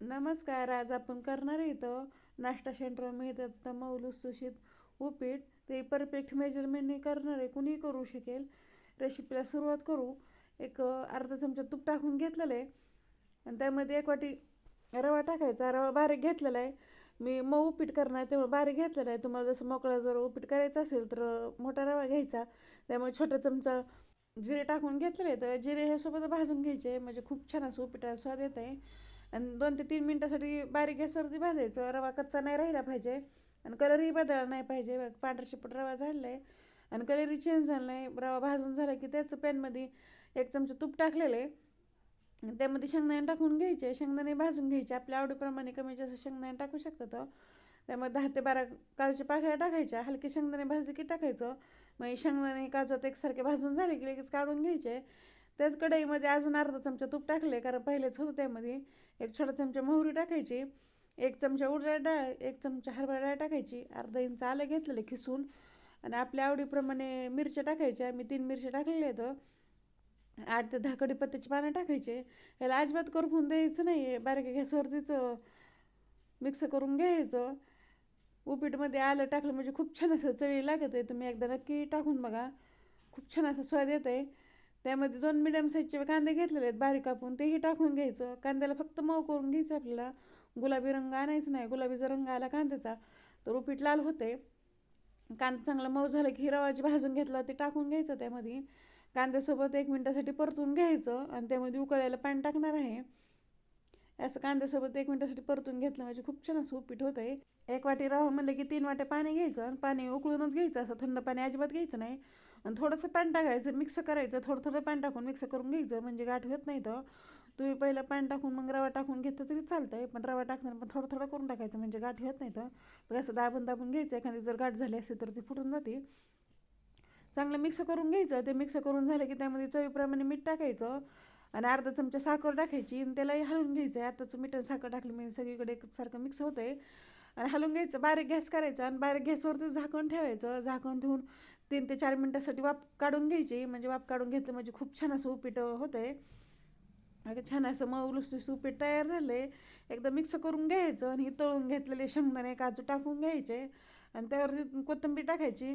नमस्कार आज आपण करणार आहे इथं नाश्ता सेंटर मिळतात तर मऊ सुशीत उपीट. ते परफेक्ट मेजरमेंटने करणार आहे. कुणीही करू शकेल. रेसिपीला सुरुवात करू. एक अर्धा चमचा तूप टाकून घेतलेलं आहे. आणि त्यामध्ये एक वाटी रवा टाकायचा. रवा बारीक घेतलेला आहे. मी मऊ उपीट करणार तेव्हा बारीक घेतलेला आहे. तुम्हाला जसं मोकळा जर उपीट करायचं असेल तर मोठा रवा घ्यायचा. त्यामुळे छोटा चमचा जिरे टाकून घेतलेले आहे तर जिरे हे सोबत भाजून घ्यायचे. म्हणजे खूप छान असं उपीटाला स्वाद येत आहे. आणि दोन ते तीन मिनटासाठी बारीक गॅसवरती भाजायचं. रवा कच्चा नाही राहिला पाहिजे. आणि कलरही बदलला नाही पाहिजे. पांढरा शिपट रवा झालेला आहे आणि कलरही चेंज झाला नाही रवा भाजून झाला की त्याचं पॅनमध्ये एक चमचा तूप टाकलेलं आहे. आणि त्यामध्ये शेंगदाणे टाकून घ्यायचे. शेंगदाणे भाजून घ्यायचे. आपल्या आवडीप्रमाणे कमी जास्त शेंगदाणे टाकू शकता तो त्यामध्ये दहा ते बारा काजूच्या पाकळ्या टाकायच्या. हलके शेंगदाणे भाजले की टाकायचं. मग शेंगदाणे काजू एकसारखे भाजून झाले की लगेच काढून घ्यायचे. त्याच कढईमध्ये अजून अर्धा चमचा तूप टाकले कारण पहिलेच होतं त्यामध्ये. एक छोटा चमचा मोहरी टाकायची एक चमचा उडदाळ डाळ एक चमचा हरभरा डाळ टाकायची अर्धा इंच आलं घेतलेलं खिसून. आणि आपल्या आवडीप्रमाणे मिरच्या टाकायच्या मी तीन मिरच्या टाकलेल्या आहेत. आठ ते दहा कडीपत्त्याची पानं टाकायचे. याला अजिबात करून द्यायचं नाही आहे बारीक गॅसवरतीच मिक्स करून घ्यायचं. उपीटमध्ये आलं टाकलं म्हणजे खूप छान असं चवी लागत आहे तुम्ही एकदा नक्की टाकून बघा. खूप छान असं स्वाद येत आहे त्यामध्ये दोन मिडियम साईजचे कांदे घेतलेले आहेत बारीक कापून. तेही टाकून घ्यायचं. कांद्याला फक्त मऊ करून घ्यायचं आपल्याला. गुलाबी रंग आणायचं नाही. गुलाबीचा रंग आला कांद्याचा तर उपीट लाल होते. कांदा चांगला मऊ झालं की रवाची भाजून घेतला ते टाकून घ्यायचं त्यामध्ये. कांद्यासोबत एक मिनटासाठी परतून घ्यायचं आणि त्यामध्ये उकळायला पाणी टाकणार आहे. असं कांद्यासोबत एक मिनटासाठी परतून घेतलं. म्हणजे खूप छान असं उपीट होत आहे एक वाटी रवा म्हणलं की तीन वाटे पाणी घ्यायचं आणि पाणी उकळूनच घ्यायचं. असं थंड पाणी अजिबात घ्यायचं नाही. आणि थोडंसं पाणी टाकायचं मिक्स करायचं थोडं थोडं पाणी टाकून मिक्स करून घ्यायचं. म्हणजे गाठ होत नाही तर तुम्ही पहिलं पाणी टाकून मग रवा टाकून घेतलं तरी चालतं आहे पण रवा टाकणार पण थोडं थोडं करून टाकायचं. म्हणजे गाठ होत नाही तर मग असं दाबून दाबून घ्यायचं. एखादी जर गाठ झाली असेल तर ती फुटून जाते. चांगलं मिक्स करून घ्यायचं. ते मिक्स करून झालं की त्यामध्ये चवीप्रमाणे मीठ टाकायचं. आणि अर्धा चमचा साखर टाकायची आणि त्यालाही हलवून घ्यायचं आहे आताचं मिठं साखर टाकली मी सगळीकडे एकसारखं मिक्स होतं आहे आणि हलवून घ्यायचं बारीक गॅस करायचा आणि बारीक गॅसवरती झाकण ठेवायचं. झाकण ठेवून तीन ते चार मिनटासाठी वाफ काढून घ्यायची. म्हणजे वाफ काढून घेतलं म्हणजे खूप छान असं उपीट होतं आहे अगं छान असं मऊ लुसलुस उपीट तयार झालं आहे एकदा मिक्स करून घ्यायचं आणि तळून घेतलेले शेंगदाणे काजू टाकून घ्यायचे. आणि त्यावरती कोथिंबीर टाकायची.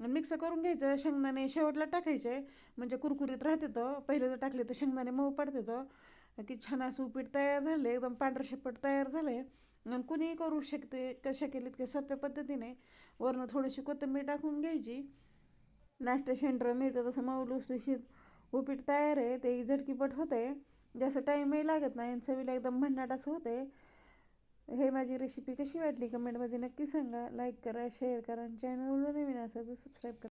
मिक्स करून घ्यायचं शेंगदाणे शेवटला टाकायचे. म्हणजे कुरकुरीत राहते तर पहिले जर टाकले तर शेंगदाणे मऊ पडते तर की छान असं उपीट तयार झाले एकदम पांढरशेपट तयार झाले. आणि कुणीही करू शकते कशा केली इतक्या सोप्या पद्धतीने. वरनं थोडीशी कोथिंबीर टाकून घ्यायची. नाश्ता सेंटर मिळतं तसं मऊ लुसलुशीत उपीट तयार आहे. ते झटकीपट होते जास्त टाईमही लागत नाही आणि चवीला एकदम भन्नाट असं होते हे माझी रेसिपी कशी वाटली कमेंटमध्ये नक्की सांगा. लाईक करा शेअर करा आणि चॅनलवर नवीन असेल तर सबस्क्राईब करा.